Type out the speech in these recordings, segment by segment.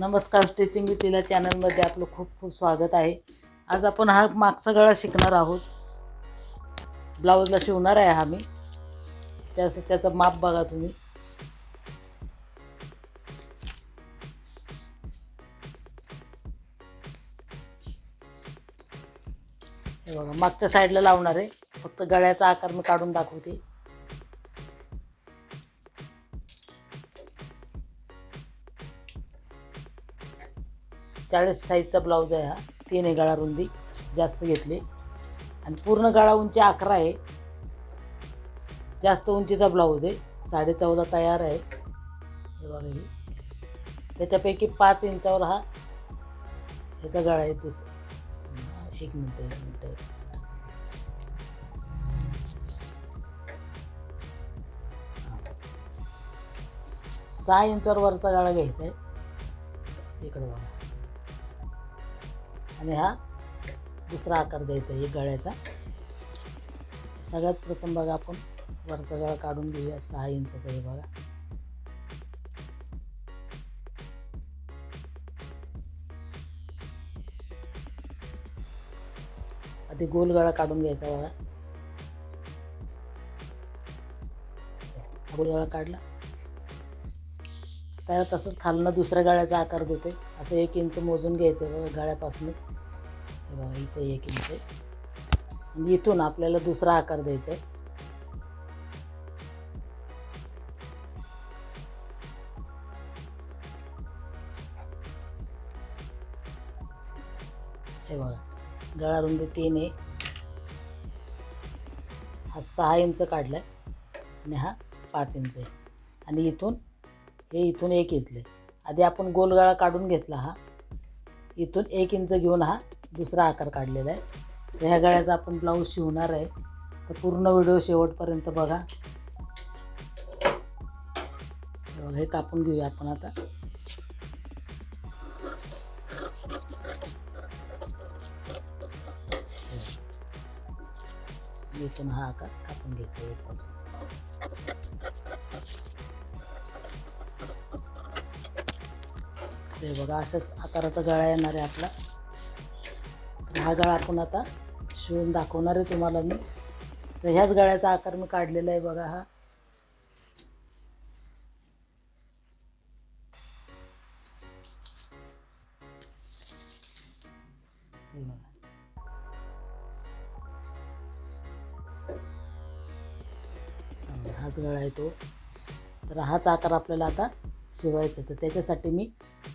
नमस्कार स्टिचिंग विथीला चॅनलमध्ये आपलं खूप खूप स्वागत आहे. आज आपण हा मागचा गळा शिकणार आहोत. ब्लाऊजला शिवणार आहे हा मी त्यास त्याचं माप बघा तुम्ही. हे बघा मागच्या साईडला लावणार आहे. फक्त गळ्याचा आकार मी काढून दाखवते. चाळीस साईजचा ब्लाऊज आहे हा. तीन आहे गळा रुंदी जास्त घेतली. आणि पूर्ण गळा उंची अकरा आहे. जास्त उंचीचा ब्लाऊज आहे. साडे चौदा तयार आहे. हे बघा ही. त्याच्यापैकी पाच इंचावर हा ह्याचा गळा आहे दुसरा एक मिनटं एक मिनटं. सहा इंचावर वरचा गळा घ्यायचा आहे. इकडं बघा. आणि हा दुसरा आकार द्यायचा आहे गळ्याचा. सगळ्यात प्रथम बघा आपण वरचा गळा काढून घेऊया सहा इंचाचा हे बघा. आधी गोल गळा काढून घ्यायचा बघा. गोल गळा काढला. त्या तसंच खालनं दुसऱ्या गळ्याचा आकार देते असं एक इंच मोजून घ्यायचं आहे बघा गळ्यापासूनच. हे बघा इथं एक इंच आहे. आणि इथून आपल्याला दुसरा आकार द्यायचा आहे. हे बघा गळा रुंदी तीन आहे. हा सहा इंच काढला आहे आणि हा पाच इंच आहे. आणि इथून हे इथून एक घेतले आधी आपण गोलगळा काढून घेतला हा. इथून एक इंच घेऊन हा दुसरा आकार काढलेला आहे. तर ह्या गळ्याचा आपण ब्लाऊज शिवणार आहे. तर पूर्ण व्हिडिओ शेवटपर्यंत बघा. हे कापून घेऊया आपण आता. इथून हा आकार कापून घ्यायचा एक हे बघा अशाच आकाराचा गळा येणार आहे आपला. तर हा गळा आपण आता शिवून दाखवणार आहे तुम्हाला मी. तर ह्याच गळ्याचा आकार मी काढलेला आहे बघा हा. हे बघा हाच गळा आहे तो. तर हाच आकार आपल्याला आता शिवायचा आहे. तर त्याच्यासाठी मी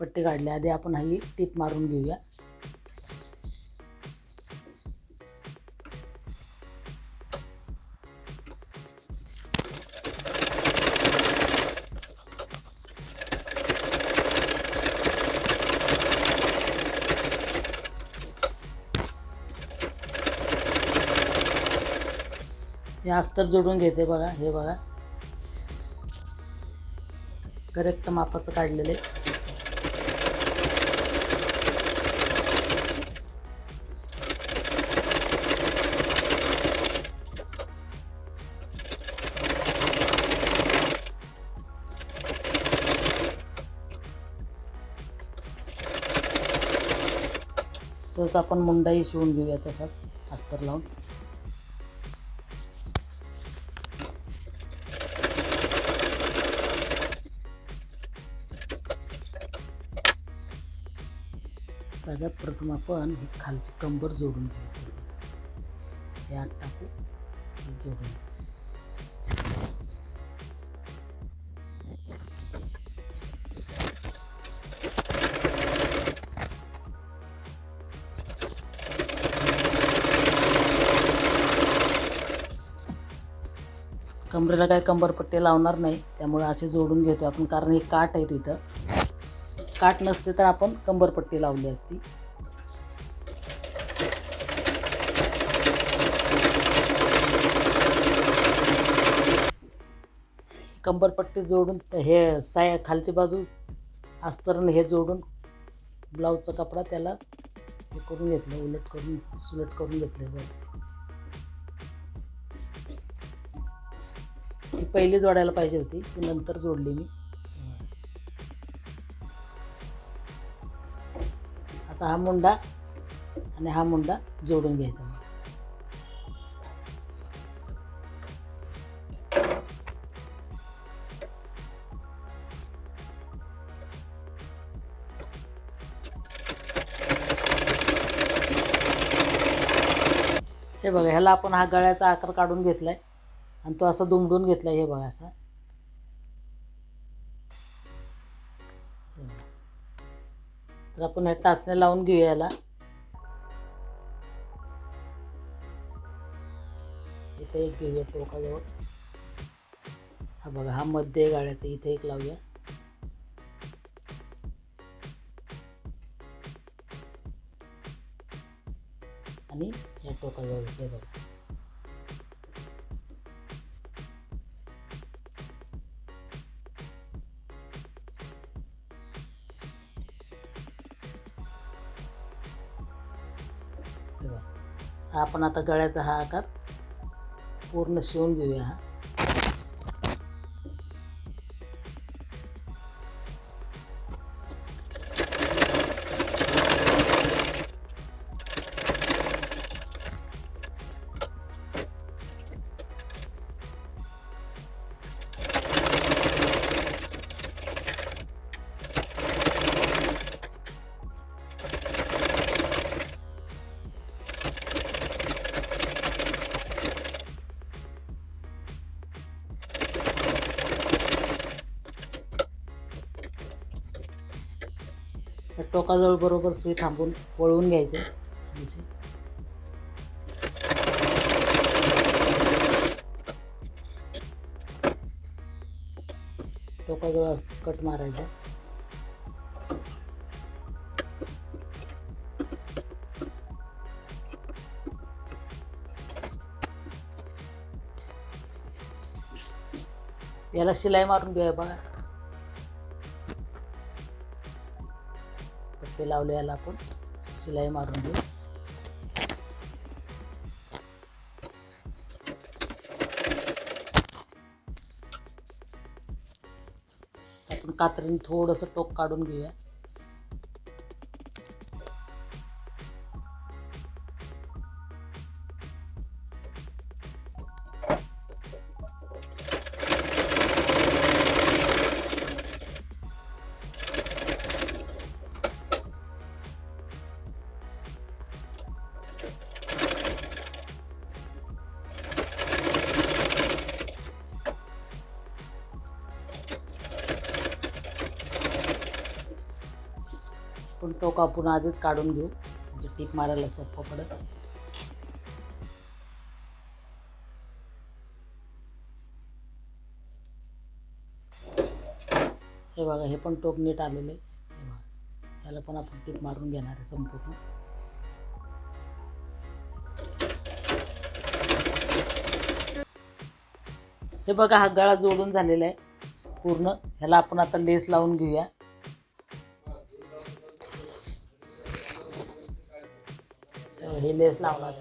पट्टी काढली आधी आपण ही टीप मारून घेऊया. हे अस्तर जोडून घेते बघा हे बघा. करेक्ट मापाचं काढलेले तसं आपण मुंडाही शिवून घेऊया तसाच अस्तर लावून. सगळ्यात प्रथम आपण ही खालची कंबर जोडून घेऊ. हे आत टाकू हे जोडून कमरेला काय कंबरपट्टी लावणार नाही त्यामुळे असे जोडून घेतो आपण कारण हे काठ आहे तिथं. काठ नसते तर आपण कंबरपट्टी लावली असती. कंबरपट्टी जोडून हे साय खालची बाजू अस्तरण हे जोडून ब्लाऊजचा कपडा त्याला हे करून घेतलं उलट करून सुलट करून घेतलं बरं. ती पहिली जोडायला पाहिजे होती ती नंतर जोडली मी. आता हा मुंडा आणि हा मुंडा जोडून घ्यायचा. हे बघा ह्याला आपण हा गळ्याचा आकार काढून घेतलाय. आणि तो असा दुमडून घेतला हे बघा असा. तर आपण ह्या टाचण्या लावून घेऊया याला. इथे एक घेऊया टोकाजवळ. हा बघा हा मध्य आहे गाड्याचा इथे एक लावूया. आणि या टोकाजवळ हे बघा. बघा. हा आपण आता गळ्याचा हा आकार पूर्ण शिवून घेऊया हा टोकाजवळ बरोबर सुई थांबून वळवून घ्यायचं. टोकाजवळ कट मारायचा. याला शिलाई मारून घेऊया बघा ते लावले याला आपण. शिलाई मारून घेऊ. आपण कात्रीने थोडंसं टोक काढून घेऊया. टोक आपण आधीच काढून घेऊ. म्हणजे टीप मारायला सोपं पडत. हे बघा हे पण टोक नीट आलेले हे बघा याला पण आपण टीप मारून घेणार आहे संपूर्ण. हे बघा हा गळा जोडून झालेला आहे पूर्ण. ह्याला आपण आता लेस लावून घेऊया. हे लेस लावणार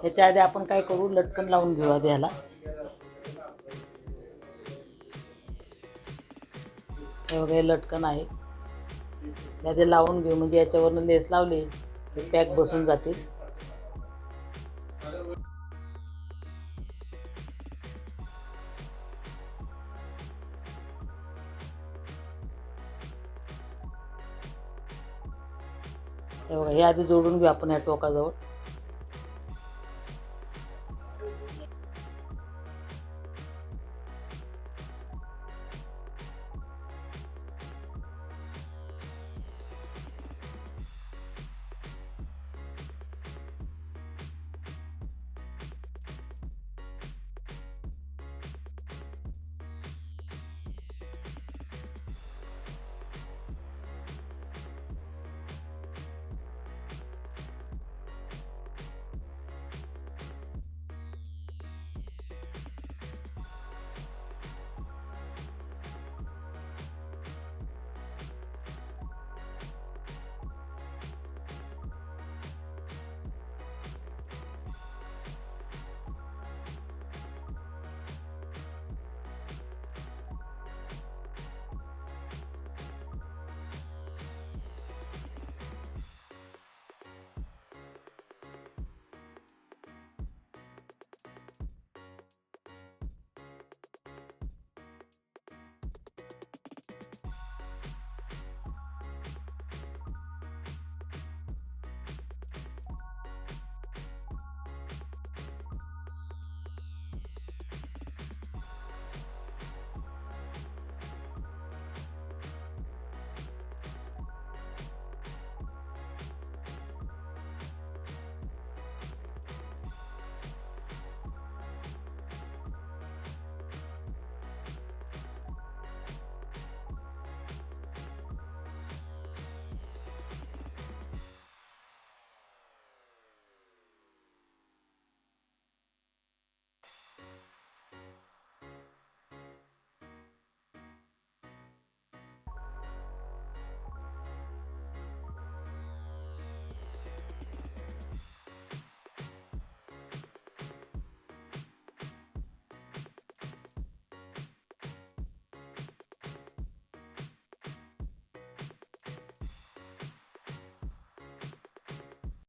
ह्याच्या आधी आपण काय करू? लटकन लावून घेऊ आधी ह्याला. हे बघा हे लटकन आहे. ते आधी लावून घेऊ. म्हणजे याच्यावरनं लेस लावली ते पॅक बसून जातील. हे बघा हे आधी जोडून घेऊ आपण ह्या टोकाजवळ.